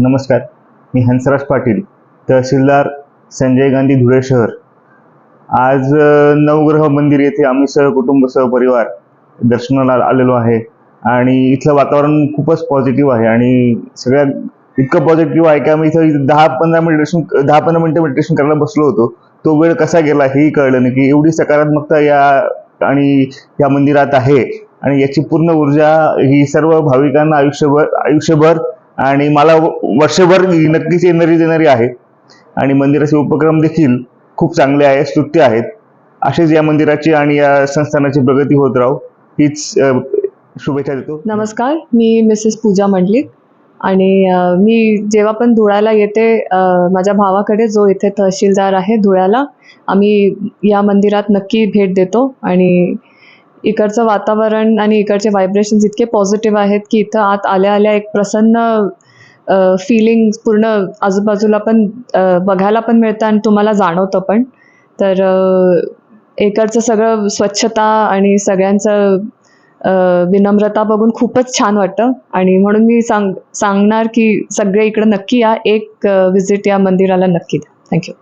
नमस्कार मी हंसराज पाटील तहसीलदार संजय गांधी धुळे शहर. आज नवग्रह मंदिर येथे आम्ही सहकुटुंब सहपरिवार दर्शनाला आलेलो आहे आणि इथलं वातावरण खूपच पॉझिटिव्ह आहे आणि सगळ्यात इतकं पॉझिटिव्ह आहे की आम्ही इथं दहा पंधरा मेडिटेशन दहा पंधरा मिनिटं मेडिटेशन करायला बसलो होतो. तो वेळ कसा गेला हेही कळलं नाही की एवढी सकारात्मकता या आणि या मंदिरात आहे आणि याची पूर्ण ऊर्जा ही सर्व भाविकांना आयुष्यभर आयुष्यभर आणि मला व- वर्षभर नक्कीच एनर्जी देणारी आहे. आणि मंदिराचे उपक्रम देखील खूप चांगले आहे स्तुत्य आहेत. असेच या मंदिराची आणि या संस्थानाची प्रगती होत राहू हीच शुभेच्छा देतो. नमस्कार मी मिसेस पूजा मंडलिक. आणि मी जेव्हा पण धुळ्याला येते माझ्या भावाकडे जो इथे तहसीलदार आहे धुळ्याला आम्ही या मंदिरात नक्की भेट देतो. आणि इकडचं वातावरण आणि इकडचे व्हायब्रेशन्स इतके पॉझिटिव्ह आहेत की इथं आत आल्या आल्या एक प्रसन्न फिलिंग पूर्ण आजूबाजूला पण बघायला पण मिळतं आणि तुम्हाला जाणवतं पण. तर इकडचं सगळं स्वच्छता आणि सगळ्यांचं विनम्रता बघून खूपच छान वाटतं. आणि म्हणून मी सांग सांगणार की सगळे इकडं नक्की या एक विजिट या मंदिराला नक्की द्या. थँक्यू